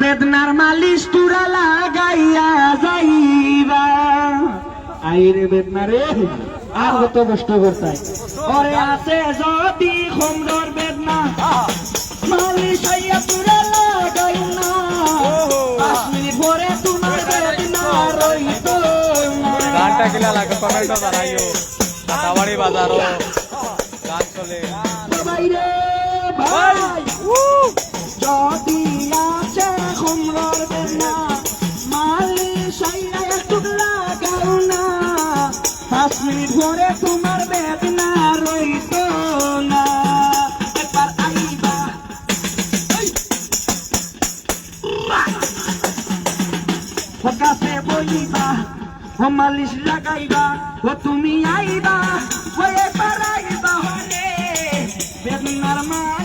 বেদনার মালিশ তুরা লাগাইয়া যাইবা। আইরে বেদনা রে আর কত কষ্ট করতাই ওরে আছে যদি সুন্দর বেদনা। মালিশ আইয়া তুরা লাগাই না পাঁচ মিনিট পরে তোমার বেদনা রইতো গানটা কিলা লাগে কমেন্ট কাটাবাড়ি বাজারও। গান চলে। বাইরে ভাই। পাঁচ মিনিট পরে তোমার বেদনা রইতো না। একবার আইবা ফকাসে বইবা ও মালিশ লাগাইবা, ও তুমি আইবা ও একবার আইবা হলে বেদনার মালিশ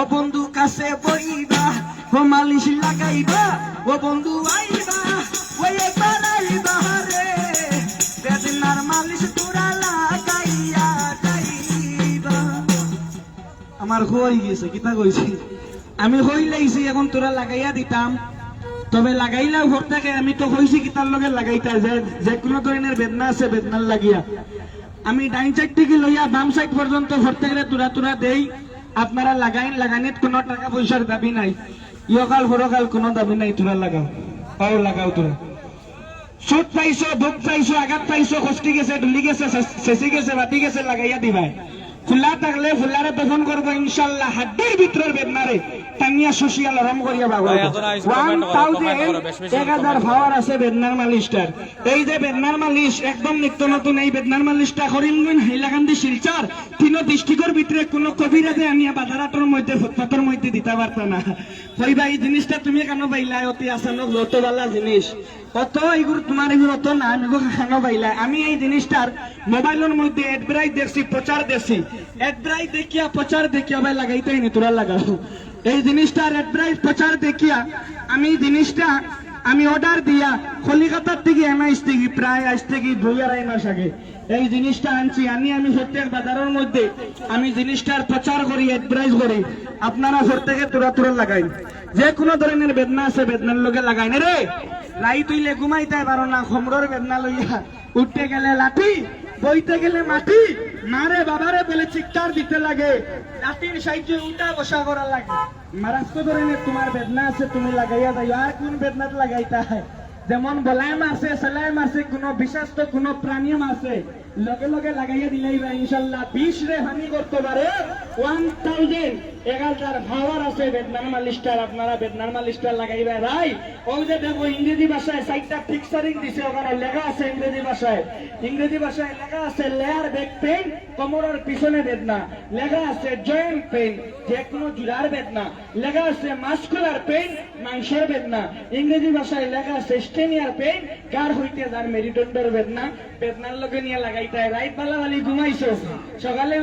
ও বন্ধু কাছে বইবা, ও মালিশ লাগাইবা, ও বন্ধু আইবা, ও একবার আইবা রে বেদনার মালিশ তোরা লাগাইয়া যাইবা। আমার হয়ে গেছে, কিতা কইছি? আমি হই লাইছি এখন তোরা লাগাইয়া দিতাম। তবে লাগাইলাও ঘর থেকে, আমি তো হয়েছি কি কিতার লগে লাগাইতা, যে যে কোনো ধরনের বেদনা আছে, বেদনার লাগিয়া। আমি ডাইন সাইড থেকে লইয়া বাম সাইড পর্যন্ত ঘর থেকে তোরা তোরা দেই, আপনারা লাগাইন, লাগানিত কোনো টাকা পয়সার দাবি নাই। ইয়কাল পরকাল কোনো দাবি নাই, তোরা লাগাও, পাও লাগাও তোরা। সুদ পাইছো দুধ পাইছো, আঘাত পাইছো খসকি গেছে ডুলি গেছে, চেঁচি গেছে বাতি গেছে, লাগাইয়া দিবাই। ফুলা থাকলে ফুলারে দফন করব ইনশাল্লাহ, হাড্ডির ভিতরের বেদনারে টাঙ্গিয়া লরম করিয়া ওয়ান এক হাজার ভাওয়ার আছে বেদনার মালিশটার। এই যে বেদনার মালিশ একদম নিত্য নতুন এই বেদনার মালিশটা করিমগঞ্জ হাইলাকান্দি শিলচর। তিনো ডিস্ট্রিক্টের ভিতরে কোনো কবিরাজে আনিয়া বাজারাটোর মধ্যে ফুটপাতের মধ্যে দিতে পারত না। কইবা এই জিনিসটা তুমি কেন পাইলা অতি আসানক যত বালা জিনিস। অত এইগুলো তোমার এগুলো অত না আমি কেন পাইলা আমি এই জিনিসটার মোবাইলের মধ্যে এডব্রাই দেখছি প্রচার দেখছি। এডব্রাই দেখিয়া প্রচার দেখিয়া ভাই লাগাইতেই নি তোরা লাগাও এই জিনিসটার এডব্রাই প্রচার দেখিয়া, আমি জিনিসটা, আমি অর্ডার দিয়া কলিকাতার থেকে এনআইস থেকে, প্রায় আজ থেকে দুই আড়াই মাস আগে, এই জিনিসটা আনছি। আনি আমি প্রত্যেক বাজারের মধ্যে, আমি জিনিসটার প্রচার করি এডভাইস করি। আপনারা থেকে তোরা তোরা লাগাই যে কোনো ধরনের বেদনা আছে, বেদনার লগে লাগাই না রে লাই তুইলে ঘুমাইতে পারো না, খমরর বেদনা লইয়া উঠতে গেলে লাঠি, বইতে গেলে মাটি। মারে বাবারে বলে চিৎকার দিতে লাগে। রাতের সাহায্যে উঠা বসা করা লাগে। মারাত্মক নে তোমার বেদনা আছে, তুমি লাগাইয়া যাই আর কোন বেদনা লাগাইতা যেমন বলায় মারছে সেলাই মারছে কোনো বিষাক্ত কোনো প্রাণী মারছে লগে লগে লাগাইয়া দিলেই বা ইনশাল্লাহ বিশ রে হানি করতে পারে। ওয়ান থাউজেন্ড এগারোটার ভাওয়ার আছে বেদনার মালিশটার, আপনারা বেদনার মালিশটার লাগাইবে ভাই ওই যে দেখো ইংরেজি ভাষায় সাইডটা ফিক্সারিং দিছে, ওখানে লেখা আছে ইংরেজি ভাষায়। ইংরেজি ভাষায় লেখা আছে লেয়ার ব্যাক পেইন কোমরের পিছনে বেদনা। লেখা আছে জয়েন্ট পেইন যে কোনো জুড়ার বেদনা। লেখা আছে মাস্কুলার পেইন মাংসের বেদনা। ইংরেজি ভাষায় লেখা আছে স্টেনিয়ার পেইন কার হইতে যার মেরুদণ্ডের বেদনা। বেদনার লগে নিয়ে লাগাইতে রাইত বালা বালি ঘুমাইছো। সকালে